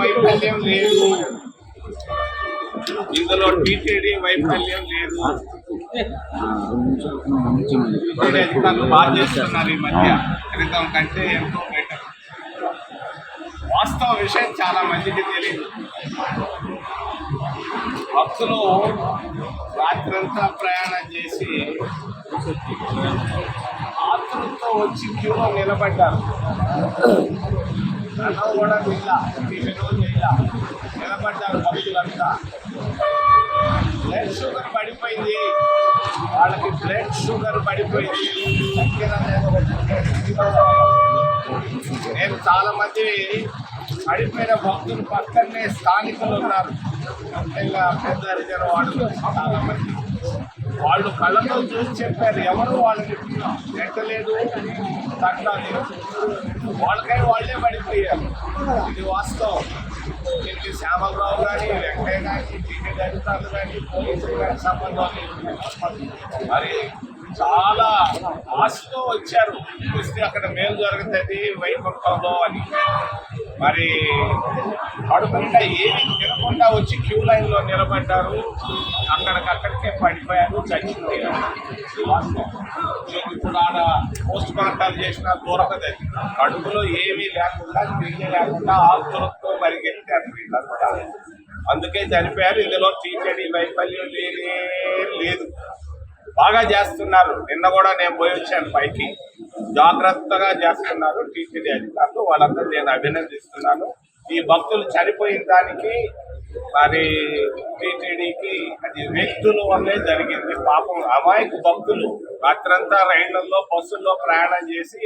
వైఫల్యం లేదు. ఇందులో టీటీడీ వైఫల్యం లేదు. టీటీడీ అధికారులు బాగా చేస్తున్నారు ఈ మధ్య. క్రితం కంటే ఎంతో బెటర్ వాస్తవ విషయం చాలా మందికి తెలియదు భక్తులు రాత్రంతా ప్రయాణం చేసి ఆతృతో వచ్చి క్యూలో నిలబడ్డారు. నన్ను కూడా ఇలా టిఫిన్ ఇలా నిలబడ్డారు భక్తులంతా బ్లడ్ షుగర్ పడిపోయింది. వాళ్ళకి బ్లడ్ షుగర్ పడిపోయింది. చక్కెర నేను చాలా మంది పడిపోయిన భక్తులు పక్కనే స్థానికులు ఉన్నారు. ముఖ్యంగా పెద్ద రిజర్వ్ వాళ్ళు చాలా మంది వాళ్ళు కళ్ళతో చూసి చెప్పారు ఎవరు వాళ్ళకి ఎక్కలేదు తట్టలేదు వాళ్ళకై వాళ్ళే పడిపోయారు. ఇది వాస్తవం. దీనికి శ్యామలరావు కానీ వెంకయ్య కానీ టీటీ అధికారులు కానీ పోలీసులు కానీ సంబంధం మరి చాలా ఆశతో వచ్చారు. చూస్తే అక్కడ మేలు జరుగుతుంది వైకుంఠంలో అని. మరి కడుపుండా ఏమి తినకుండా వచ్చి క్యూ లైన్లో నిలబడ్డారు. అక్కడికక్కడికే పడిపోయారు చచ్చిపోయారు. ఇప్పుడు ఆడ పోస్ట్ మార్టాలు చేసిన దూరకదే కడుపులో ఏమీ లేకుండా తిండి లేకుండా ఆకులతో పరిగెత్తారు వీళ్ళంతా అందుకే చనిపోయారు. ఇందులో టీచడీ వైఫల్యం లేనే లేదు. బాగా చేస్తున్నారు. నిన్న కూడా నేను పోయి వచ్చాను పైకి. జాగ్రత్తగా చేస్తున్నారు టీటీడీ అధికారులు. వాళ్ళందరూ నేను అభినందిస్తున్నాను. ఈ భక్తులు చనిపోయిన దానికి మరి టీటీడీకి అది వ్యక్తుల వల్లే జరిగింది. పాపం అమాయకు భక్తులు రాత్రంతా రైళ్ళలో బస్సుల్లో ప్రయాణం చేసి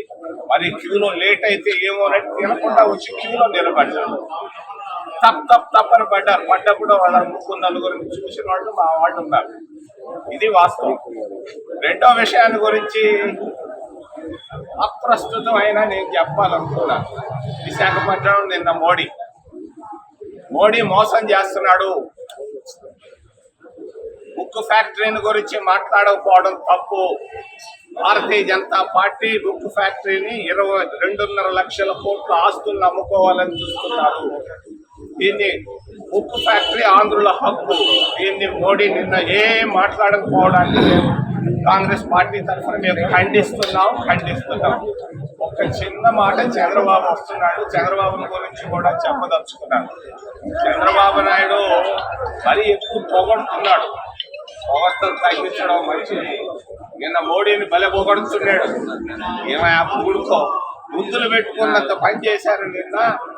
మరి క్యూలో లేట్ అయితే ఏమోనని తినకుండా వచ్చి క్యూలో నిలబడ్డారు. తప్ తప్ తప్పని పడ్డారు. పడ్డప్పుడు వాళ్ళ ముగ్గురు నలుగురిని చూసిన వాళ్ళు మా వాళ్ళు ఉన్నారు. ఇది వాస్తవం. రెండో విషయాన్ని గురించి అప్రస్తుతం అయినా నేను చెప్పాలనుకున్నాను విశాఖపట్నం నిన్న మోడీ. మోడీ మోసం చేస్తున్నాడు. బుక్ ఫ్యాక్టరీని గురించి మాట్లాడకపోవడం తప్పు. భారతీయ జనతా పార్టీ బుక్ ఫ్యాక్టరీని ఇరవై రెండున్నర లక్షల కోట్ల ఆస్తులను అమ్ముకోవాలని చూస్తున్నారు. దీన్ని బుక్ ఫ్యాక్టరీ ఆంధ్రుల హక్కు. దీన్ని మోడీ నిన్న ఏం మాట్లాడకపోవడానికి లేదు కాంగ్రెస్ పార్టీ తరఫున మేము ఖండిస్తున్నాం ఖండిస్తున్నాం. ఒక చిన్న మాట చంద్రబాబు వస్తున్నాడు. చంద్రబాబు గురించి కూడా చెప్పదలుచుకున్నాను. చంద్రబాబు నాయుడు మరీ ఎక్కువ పొగడుతున్నాడు. పొగడ్తలు తగ్గించడం మంచిది. నిన్న మోడీని బలె పొగడుతున్నాడు. ఏమైనా పూడుకో ముందులు పెట్టుకున్నంత పని చేశారు నిన్న.